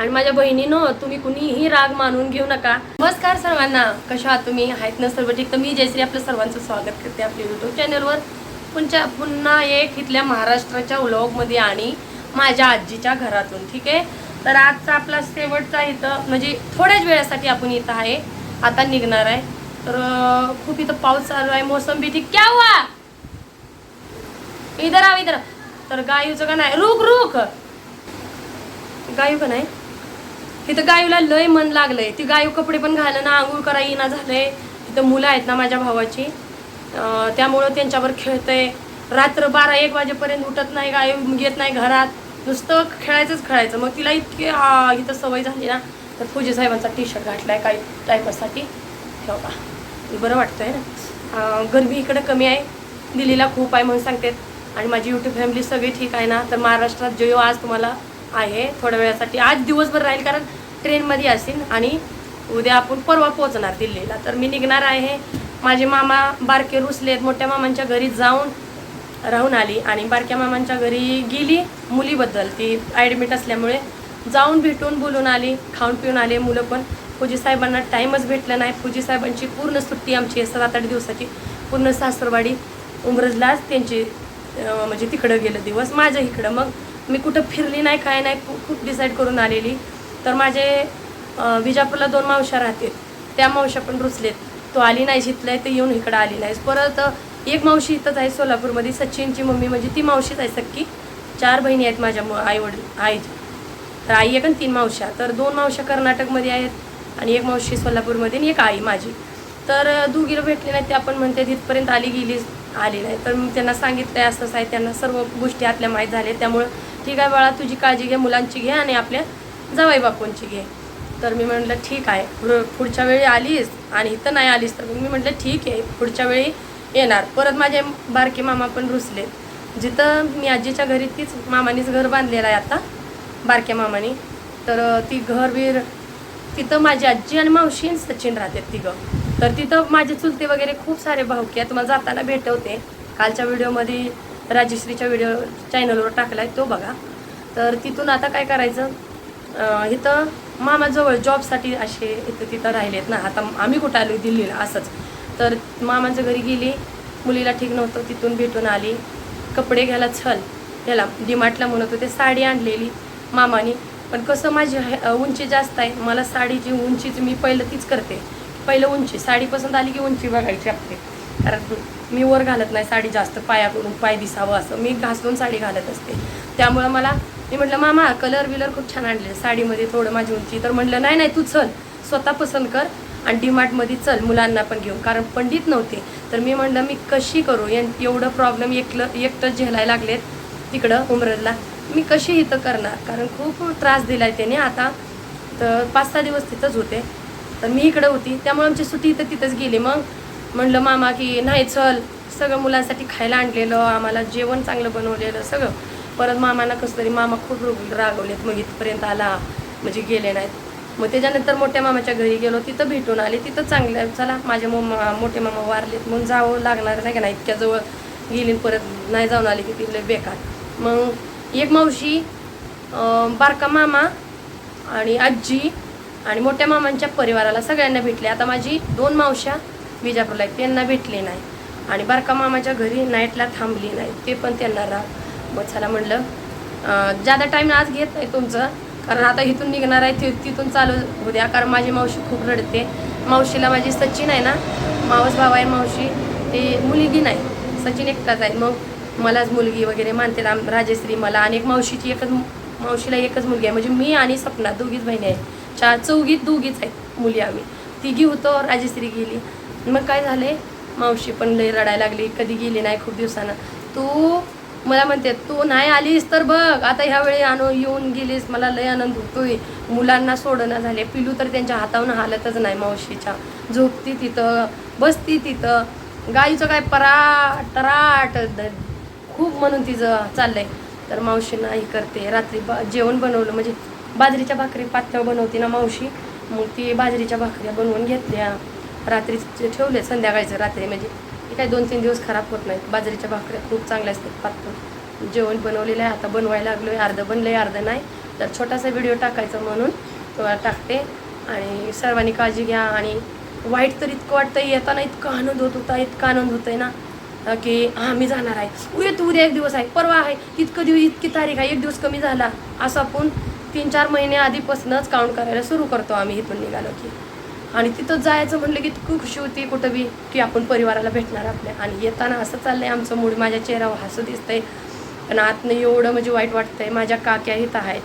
आणि माझ्या बहिणीनं तुम्ही कुणीही राग मानून घेऊ नका. नमस्कार सर्वांना. कशा आहात तुम्ही? आहेत ना सर्व ठीक? तर मी जयश्री आपलं सर्वांचं स्वागत करते आपल्या युट्यूब चॅनलवर पुन्हा पुन्हा एक इथल्या महाराष्ट्राच्या व्लॉगमध्ये आणि माझ्या आजीच्या घरातून ठीक आहे? तर आजचा आपला शेवटचा इथं म्हणजे थोड्याच वेळासाठी आपण इथं आहे. आता निघणार आहे. तर खूप इथं पाऊस चालू आहे मोसंबी ठीक क्या हुआ? इधर आव इधर. तर गायूचं का नाही? रुख रुख गायू का नाही? तिथं गायूला लय मन लागलंय. ती गायू कपडे पण घालणं ना आंघोळ करा येईना झालंय. तिथं मुलं आहेत ना माझ्या भावाची. त्यामुळं त्यांच्यावर खेळतंय. रात्र बारा एक वाजेपर्यंत उठत नाही गायू येत नाही घरात. नुसतं खेळायचंच खेळायचं. मग तिला इतकी हा इथं सवय झाली ना तर फौजी साहेबांचा टी शर्ट घातलाय काही टायपासाठी. ठेव का बरं वाटतंय ना. गर्मी गरमी कमी आहे. दिल्लीला खूप आहे म्हणून सांगते आणि माझी यूट्यूब फॅमिली सगळी ठीक आहे ना. तर महाराष्ट्रात जो आज तुम्हाला आहे थोड्या वेळासाठी. आज दिवसभर राहील कारण ट्रेनमध्ये असेल आणि उद्या आपण परवा पोहोचणार दिल्लीला. तर मी निघणार आहे. माझे मामा बारके रुसले मोठ्या मामांच्या घरी जाऊन राहून आली आणि बारक्या मामांच्या घरी गेली मुलीबद्दल. ती ॲडमिट असल्यामुळे जाऊन भेटून बोलून आली खाऊन पिऊन आले मुलं पण. फौजी साहेबांना टाईमच भेटला नाही. फौजी साहेबांची पूर्ण सुट्टी आमची आहे. सात आठ दिवसाची. पूर्ण सासरवाडी उमरजलाच त्यांची म्हणजे तिकडं गेलं दिवस. माझ्या इकडं. मग मी कुठं फिरली नाही काय नाही खूप डिसाईड करून आलेली. तर माझे विजापूरला दोन मावशा राहतील. त्या मावशा पण रुचलेत. तो आली नाही जिथलं आहे ते येऊन इकडं आली नाही परत एक मावशी इथंच आहे सोलापूरमध्ये. सचिनची मम्मी म्हणजे ती मावशीच आहे सक्की. चार बहिणी आहेत माझ्या आई वडील आईची तर आई एक आणि तीन मावश्या. तर दोन मावश्या कर्नाटकमध्ये आहेत आणि एक मावशी सोलापूरमध्ये आणि एक आई माझी. तर दुगीला दोघीला भेटले नाही ते आपण म्हणते तिथपर्यंत आली गेली आली नाही. तर मी त्यांना सांगितलं आहे असंच आहे त्यांना सर्व गोष्टी आतल्या माहीत झाल्या. त्यामुळं ठीक आहे बाळा तुझी काळजी घे मुलांची घे आणि आपल्या जावाई बापूंची घे. तर मी म्हटलं ठीक आहे पुढच्या वेळी आलीस आणि इथं नाही आलीस तर मग मी म्हटलं ठीक आहे पुढच्या वेळी येणार. परत माझे बारके मामा पण रुसले जिथं मी आजीच्या घरी तीच मामानीच घर बांधलेलं आहे आता बारक्या मामानी. तर ती घर बीर तिथं माझी आजी आणि मावशी आणि सचिन राहतात तिघं. तर तिथं माझे चुलते वगैरे खूप सारे भाऊकी आहेत तुम्हाला जाताना भेटवते. कालच्या व्हिडिओमध्ये राजश्रीच्या व्हिडिओ चॅनलवर टाकला आहे तो बघा. तर तिथून आता काय करायचं? इथं मामाजवळ जॉबसाठी असे इथं तिथं राहिलेत ना. आता आम्ही कुठं आलो दिल्लीला? असंच. तर मामाच्या घरी गेली. मुलीला ठीक नव्हतं. तिथून भेटून आली. कपडे घ्यायला छल ह्याला डिमार्टला म्हणत होते साडी आणलेली मामाने. पण कसं माझी उंची जास्त आहे. मला साडीची उंचीच मी पहिलं तीच करते. पहिलं उंची. साडी पसंत आली की उंची बघायची लागते कारण मी वर घालत नाही साडी जास्त पायाकडून पाय दिसावं असं. मी घासून साडी घालत असते. त्यामुळं मला मी म्हटलं मामा कलर विलर खूप छान आणले साडीमध्ये थोडं माझी उंची. तर म्हटलं नाही नाही तू चल. स्वतः पसंत कर आणि डीमार्टमध्ये चल. मुलांना पण घेऊन. कारण पंडित नव्हते. तर मी म्हटलं मी कशी करू? एन- एवढं प्रॉब्लेम एकलं एकटं झेलायला लागलेत तिकडं उमरजला मी कशी इथं करणार? कारण खूप त्रास दिला आहे त्याने. आता तर पाच सहा दिवस तिथंच होते. तर मी इकडं होती. त्यामुळे आमची सुट्टी इथं तिथंच गेली. मग म्हणलं मामा की नाही चल. सगळं मुलांसाठी खायला आणलेलं आम्हाला जेवण चांगलं बनवलेलं सगळं. परत मामाना कसं तरी मामा खूप रुग- रागवलेत मग इथपर्यंत आला म्हणजे गेले नाहीत. मग त्याच्यानंतर मोठ्या मामाच्या घरी गेलो तिथं भेटून आले तिथं चांगलं चला माझे मम्मा मोठे मामा वारलेत म्हणून जावं लागणार नाही का नाही इतक्या जवळ गेली परत नाही जाऊन आली की तिथले बेकार. मग एक मावशी बारका मामा आणि आजी आणि मोठ्या मामांच्या परिवाराला सगळ्यांना भेटले. आता माझी दोन मावश्या विजापूरला त्यांना भेटले नाही. आणि बारका मामाच्या घरी नाईटला थांबली नाही. ते पण त्यांना राग. मग चला म्हणलं जादा टाईम आज घेत नाही तुमचं कारण आता इथून निघणार आहे ते तिथून चालू होऊ द्या. कारण माझी मावशी खूप रडते. मावशीला माझी सचिन आहे ना मावस भाव आहे मावशी ते मुलगी नाही. सचिन एकटाच आहे. मग मलाच मुलगी वगैरे मानते. राम राजश्री मला आणि एक मावशीची एकच मावशीला एकच मुलगी आहे. म्हणजे मी आणि सपना दोघीच बहिणी आहे. चार चौघीत दोघीच आहेत मुली आम्ही. तिघी होतो राजश्री गेली. मग काय झाले? मावशी पण लई रडायला लागली. कधी गेली नाही खूप दिवसानं. तू मला म्हणते तू नाही आलीस तर बघ. आता ह्यावेळी आणो आणू येऊन गेलीस. मला लय आनंद होतोय. मुलांना सोडणं झाले. पिलू तर त्यांच्या हातावरून हालतच नाही मावशीच्या. झोपती तिथं बसती तिथं. गाईचं काय पराट टराट द- खूप म्हणून तिचं चाललंय. तर मावशी नाही करते. रात्री बा जेवण बनवलं. म्हणजे बाजरीच्या भाकरी पातळ बनवते ना मावशी. मग ती बाजरीच्या भाकऱ्या बनवून घेतल्या. रात्री ठेवले संध्याकाळचं रात्री म्हणजे काय दोन तीन दिवस खराब होत नाहीत. बाजरीच्या भाकऱ्या खूप चांगल्या असतात पातळ. जेवण बनवलेलं आहे आता बनवायला लागलो आहे अर्धं बनलं आहे अर्धं नाही. तर छोटासा व्हिडिओ टाकायचा म्हणून तुम्हाला टाकते. आणि सर्वांनी काळजी घ्या. आणि वाईट तर इतकं वाटतं येताना इतका आनंद होत होता इतका आनंद होतोय ना की हां मी जाणार आहे. उद्या तू उद्या एक दिवस आहे. परवा आहे. इतकं दिवस इतकी तारीख आहे. एक दिवस कमी झाला. असं आपण तीन चार महिने आधीपासूनच काउंट करायला सुरू करतो आम्ही इथून निघालो की. आणि तिथं जायचं म्हटलं की इतकी खुशी होती कुठं बी की आपण परिवाराला भेटणार आपल्या. आणि येताना असं चाललं आहे आमचं मूड माझ्या चेहऱ्यावर हसू दिसतंय. पण आतनं एवढं म्हणजे वाईट वाटतंय माझ्या काक्या इथं आहेत.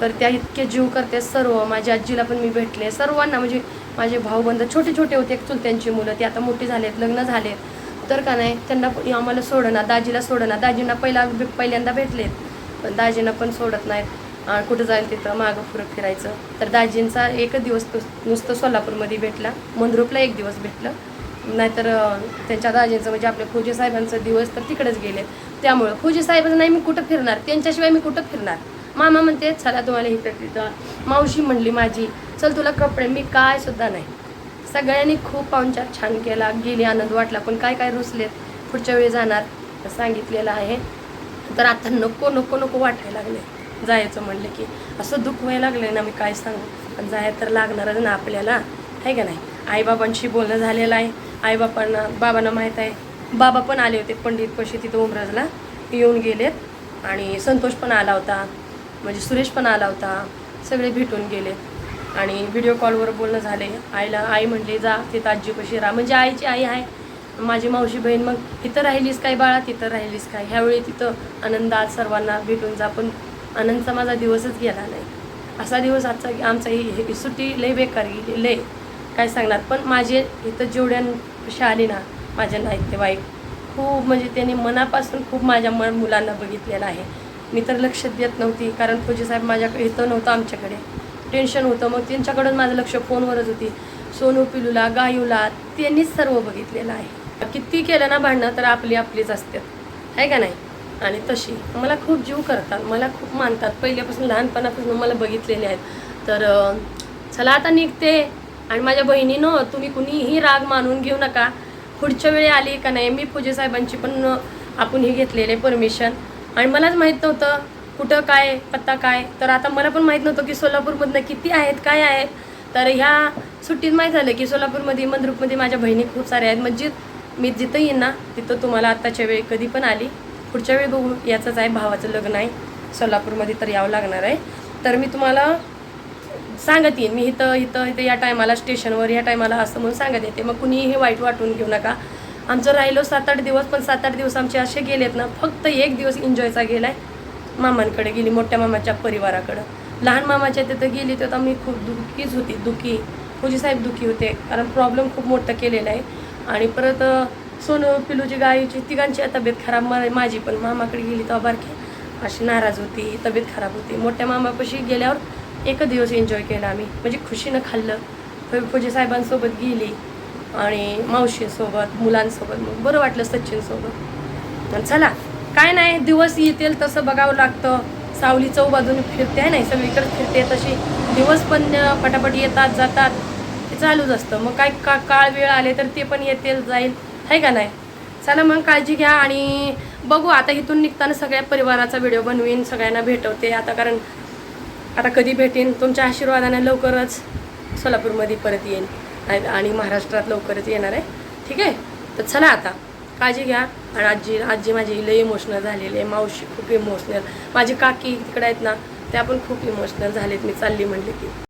तर त्या इतक्या जीव करते सर्व. माझ्या आजीला पण मी भेटले. सर्वांना म्हणजे माझे भाऊबंध छोटे छोटे होते चुलत्यांची मुलं. ती आता मोठी झालेत लग्न झालेत. तर का नाही त्यांना आम्हाला सोडणार दाजीला सोडणार दाजींना पहिला पहिल्यांदा भेटलेत. पण दाजींना पण सोडत नाहीत. कुठं जाईल तिथं मागं पुरं फिरायचं. तर दाजींचा एकच दिवस नुसतं सोलापूरमध्ये भेटला. मंद्रुपला एक दिवस भेटलं. नाहीतर त्यांच्या दाजींचं म्हणजे आपल्या फौजी दिवस तर तिकडेच गेले. त्यामुळं फौजी साहेबांचं नाही मी कुठं फिरणार? त्यांच्याशिवाय मी कुठं फिरणार? मामा म्हणते चला तुम्हाला इथं तिथं. मावशी म्हणली माझी चल तुला कपडे मी काय सुद्धा नाही. सगळ्यांनी खूप पाहुणचार छान केला. गेली आनंद वाटला पण काय काय रुसलेत? पुढच्या वेळी जाणार सांगितलेलं आहे. तर आता नको नको नको वाटायला लागले. जायचं म्हणलं की असं दुःख व्हायला लागलं ना मी काय सांगू? पण जाया तर लागणारच ना आपल्याला. आहे का नाही? आईबाबांशी बोलणं झालेलं आहे. आईबापांना बाबांना माहीत आहे. बाबा पण आले होते पंडित पशी तिथं उमराजला येऊन गेलेत. आणि संतोष पण आला होता. म्हणजे सुरेश पण आला होता. सगळे भेटून गेले आणि व्हिडिओ कॉलवर बोलणं झाले आईला आई म्हणली जा तिथं आजीपाशी राहा. म्हणजे आईची आई आहे. माझी मावशी बहीण मग इथं राहिलीस काय बाळा? तिथं राहिलीस काय? ह्यावेळी तिथं आनंदात सर्वांना भेटून जा पण आनंदचा माझा दिवसच गेला नाही. असा दिवस आजचा आमचा ही सुट्टी लय बेकार गेली लय. काय सांगणार? पण माझे इथं जेवढ्या आली ना माझ्या नातेवाईक खूप म्हणजे त्यांनी मनापासून खूप माझ्या म मुलांना बघितलेलं आहे. मी तर लक्ष देत नव्हती कारण फौजी साहेब माझ्याकडे इथं नव्हतं आमच्याकडे. टेन्शन होतं. मग त्यांच्याकडून माझं लक्ष फोनवरच होती. सोनू पिलूला गायूला त्यांनीच सर्व बघितलेलं आहे. किती केलं ना भांडणं तर आपली आपलीच असतात आहे का नाही? आणि तशी. मला खूप जीव करतात मला खूप मानतात. पहिल्यापासून लहानपणापासून मला बघितलेले आहेत. तर चला आता निघते. आणि माझ्या बहिणीनं तुम्ही कुणीही राग मानून घेऊ नका. पुढच्या वेळी आली का नाही मी पूजे साहेबांची पण आपण हे घेतलेले परमिशन आणि मलाच माहीत नव्हतं कुठं काय पत्ता काय. तर आता मला पण माहीत नव्हतं की सोलापूरमधनं किती आहेत काय आहेत. तर ह्या सुट्टीत माहीत झालं की सोलापूरमध्ये मंद्रुपमध्ये माझ्या बहिणी खूप साऱ्या आहेत. म्हणजे मी जिथं येईन ना तिथं तुम्हाला आत्ताच्या वेळी कधी पण आली. पुढच्या वेळी बघू याचंच आहे भावाचं लग्न आहे. सोलापूरमध्ये तर यावं लागणार आहे. तर मी तुम्हाला सांगत येईन. मी इथं इथं इथं या टायमाला स्टेशनवर या टायमाला असं म्हणून सांगत येते. मग कुणीही वाईट वाटून घेऊ नका. आमचं राहिलो सात आठ दिवस पण सात आठ दिवस आमचे असे गेलेत ना फक्त एक दिवस एन्जॉयचा आहे मामांकडे गेली मोठ्या मामाच्या परिवाराकडं. लहान मामाच्या तिथं गेली तर मी खूप दुःखीच होती. दुःखी. फौजी साहेब दुःखी होते. कारण प्रॉब्लेम खूप मोठं केलेला आहे. आणि परत सोनू पिलूची गायीची तिघांची तब्येत खराब. माझी पण मामाकडे गेली तेव्हा बारकी. अशी नाराज होती तब्येत खराब होती. मोठ्या मामापाशी गेल्यावर एकच दिवस एन्जॉय केला आम्ही. म्हणजे खुशीनं खाल्लं. फ- साहेबांसोबत गेली आणि मावशीसोबत मुलांसोबत मग बरं वाटलं सचिनसोबत. चला काय नाही दिवस येतील तसं बघावं लागतं. सावली चौ बाजून फिरते आहे नाही सगळीकडे फिरते तशी. दिवस पण पटापट येतात जातात. ते चालूच असतं. मग काय का काळ वेळ आले तर ते पण येतील जाईल. आहे का नाही? चला मग काळजी घ्या आणि बघू आता इथून निघताना सगळ्या परिवाराचा व्हिडिओ बनवीन सगळ्यांना भेटवते. आता कारण आता कधी भेटेन? तुमच्या आशीर्वादाने लवकरच सोलापूरमध्ये परत येईन. आणि- महाराष्ट्रात लवकरच येणार आहे. ठीक आहे? तर चला आता. काळजी घ्या. आणि आजी आजी माझी लई इमोशनल झालेली आहे. मावशी खूप इमोशनल माझी काकी तिकडे आहेत ना त्या पण खूप इमोशनल झालेत. मी चालली म्हणले की.